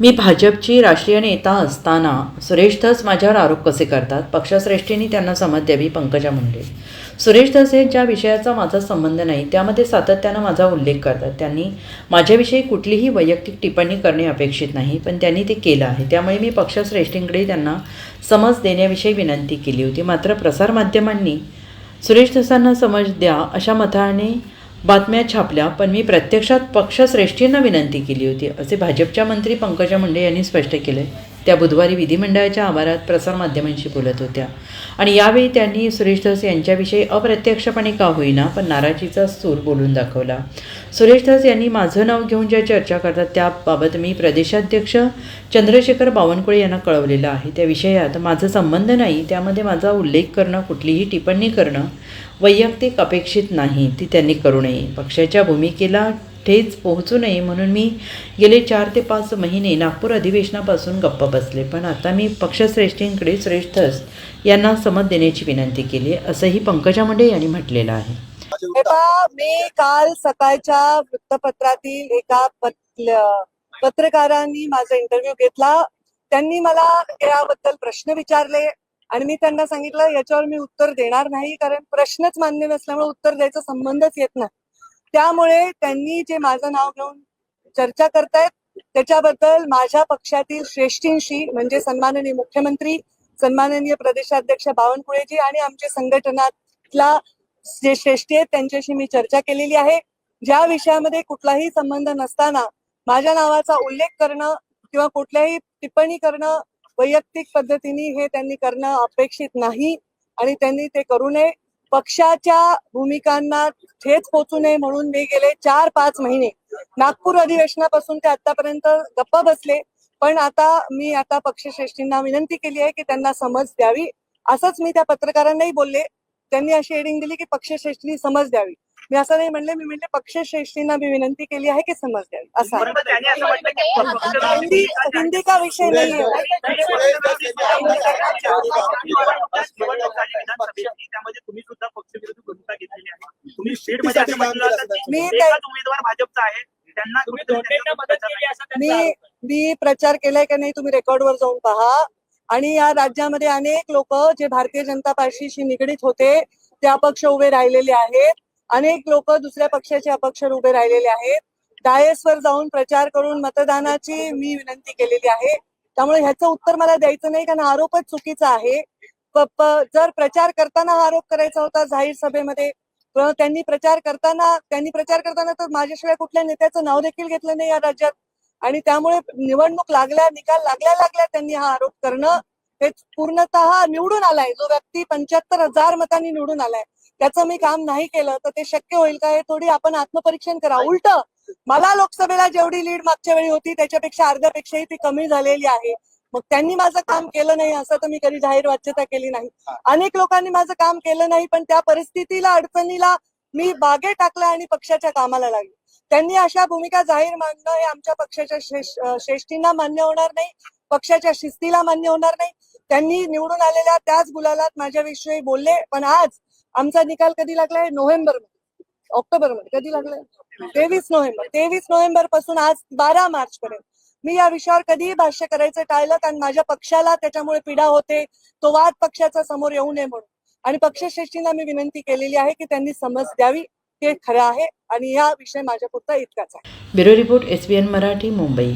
मी भाजपची राष्ट्रीय नेता असताना सुरेश धस माझ्यावर आरोप कसे करतात? पक्षश्रेष्ठींनी त्यांना समज द्यावी पंकजा मुंडे. सुरेश धस हे ज्या विषयाचा माझा संबंध नाही त्यामध्ये सातत्यानं माझा उल्लेख करतात. त्यांनी माझ्याविषयी कुठलीही वैयक्तिक टिप्पणी करणे अपेक्षित नाही पण त्यांनी ते केलं आहे. त्यामुळे मी पक्षश्रेष्ठींकडे त्यांना समज देण्याविषयी विनंती केली होती. मात्र प्रसारमाध्यमांनी सुरेश धसांना समज द्या अशा मताने बातम्या छापल्या पण मी प्रत्यक्षात पक्षश्रेष्ठींना विनंती केली होती असे भाजपच्या मंत्री पंकजा मुंडे यांनी स्पष्ट केले. त्या बुधवारी विधिमंडळाच्या आवारात प्रसारमाध्यमांशी बोलत होत्या. आणि यावेळी त्यांनी सुरेश धस यांच्याविषयी अप्रत्यक्षपणे का होईना पण नाराजीचा सूर बोलून दाखवला. सुरेश धस यांनी माझं नाव घेऊन ज्या चर्चा करतात त्याबाबत मी प्रदेशाध्यक्ष चंद्रशेखर बावनकुळे यांना कळवलेलं आहे. त्या विषयात माझा संबंध नाही त्यामध्ये माझा उल्लेख करणं कुठलीही टिप्पणी करणं वैयक्तिक अपेक्षित नाही. ती त्यांनी करू नये. पक्षाच्या भूमिकेला ठेच पोहोचू नये म्हणून मी गेले चार ते पाच महिने नागपूर अधिवेशनापासून गप्प बसले. पण आता मी पक्षश्रेष्ठींकडे श्रेष्ठ यांना समज देण्याची विनंती केली असंही पंकजा मुंडे यांनी म्हटलेलं आहे. मी काल सकाळच्या वृत्तपत्रातील एका पत्रकारांनी माझा इंटरव्ह्यू घेतला. त्यांनी मला याबद्दल प्रश्न विचारले आणि मी त्यांना सांगितलं याच्यावर मी उत्तर देणार नाही कारण प्रश्नच मान्य नसल्यामुळे उत्तर द्यायचा संबंधच येत नाही. त्यामुळे त्यांनी जे माझं नाव घेऊन चर्चा करतायत त्याच्याबद्दल माझ्या पक्षातील श्रेष्ठींशी म्हणजे सन्माननीय मुख्यमंत्री सन्माननीय प्रदेशाध्यक्ष बावनकुळेजी आणि आमच्या संघटनातला जे श्रेष्ठी आहेत त्यांच्याशी मी चर्चा केलेली आहे. ज्या विषयामध्ये कुठलाही संबंध नसताना माझ्या नावाचा उल्लेख करणं किंवा कुठल्याही टिप्पणी करणं वैयक्तिक पद्धतीने हे त्यांनी करणं अपेक्षित नाही आणि त्यांनी ते करू नये. पक्षाच्या भूमिकांना ठेच पोचू नये म्हणून मी गेले चार पाच महिने. नागपूर अधिवेशनापासून ते आतापर्यंत गप्पा बसले. पण आता मी आता पक्षश्रेष्ठींना विनंती केली आहे की त्यांना समज द्यावी. असंच मी त्या पत्रकारांनाही बोलले. त्यांनी अशी हेडिंग दिली की पक्षश्रेष्ठींनी समज द्यावी. मी असं नाही म्हणले मी म्हणले पक्षश्रेष्ठींना मी विनंती केली आहे की समज द्यावी असं आहे. परंतु त्यांनी असं म्हटलं की हिंदी हिंदी का विषय नाही निवडणूक झाली विधानसभेची त्यामध्ये तुम्ही सुद्धा पक्षविरोधी भूमिका घेतलेली आहे तुम्ही शेडमध्ये असं म्हटलं होतं की मी एकच उमेदवार भाजपचा आहे त्यांना मी. मी प्रचार केलाय का नाही तुम्ही रेकॉर्डवर जाऊन पहा आणि या राज्यामध्ये अनेक लोक जे भारतीय जनता पार्टीशी निगडीत होते ते अपक्ष उभे राहिलेले आहेत अनेक लोक दुसऱ्या पक्षाचे अपक्ष उभे राहिलेले आहेत. डायसवर जाऊन प्रचार करून मतदानाची मी विनंती केलेली आहे. त्यामुळे ह्याचं उत्तर मला द्यायचं नाही कारण आरोपच चुकीचा आहे. जर प्रचार करताना हा आरोप करायचा होता जाहीर सभेमध्ये त्यांनी प्रचार करताना त्यांनी प्रचार करताना तर माझ्याशिवाय कुठल्या नेत्याचं नाव देखील घेतलं नाही या राज्यात. आणि त्यामुळे निवडणूक लागल्या निकाल लागल्या लागल्या त्यांनी हा आरोप करणं. हे पूर्णतः निवडून आलाय. जो व्यक्ती पंच्याहत्तर हजार मतांनी निवडून आलाय. त्याचं मी काम नाही केलं तर ते शक्य होईल का? हे थोडी आपण आत्मपरीक्षण करा. उलट मला लोकसभेला जेवढी लीड मागच्या वेळी होती त्याच्यापेक्षा अर्ध्यापेक्षाही ती कमी झालेली आहे. मग त्यांनी माझं काम केलं नाही असं तर मी कधी जाहीर वाच्यता केली नाही. अनेक लोकांनी माझं काम केलं नाही पण त्या परिस्थितीला अडचणीला मी बागे टाकला आणि पक्षाच्या कामाला लागले. त्यांनी अशा भूमिका जाहीर मांडणं हे आमच्या पक्षाच्या श्रेष्ठींना मान्य होणार नाही पक्षाच्या शिस्तीला मान्य होणार नाही. त्यांनी निवडून आलेल्या त्याच गुलालात माझ्याविषयी बोलले पण आज आमचा निकाल कधी लागलाय? नोव्हेंबरमध्ये ऑक्टोबरमध्ये कधी लागलाय? तेवीस नोव्हेंबर. तेवीस नोव्हेंबरपासून आज बारा मार्च पर्यंत मी या विषयावर कधीही भाष्य करायचं टाळलं कारण माझ्या पक्षाला त्याच्यामुळे पीडा होते. तो वाद पक्षाचा समोर येऊ नये म्हणून. आणि पक्षश्रेष्ठींना मी विनंती केलेली आहे की त्यांनी समज द्यावी. ते खरं आहे. आणि या विषय माझ्या पुरता इतकाच आहे. Bureau report S B N Marathi Mumbai.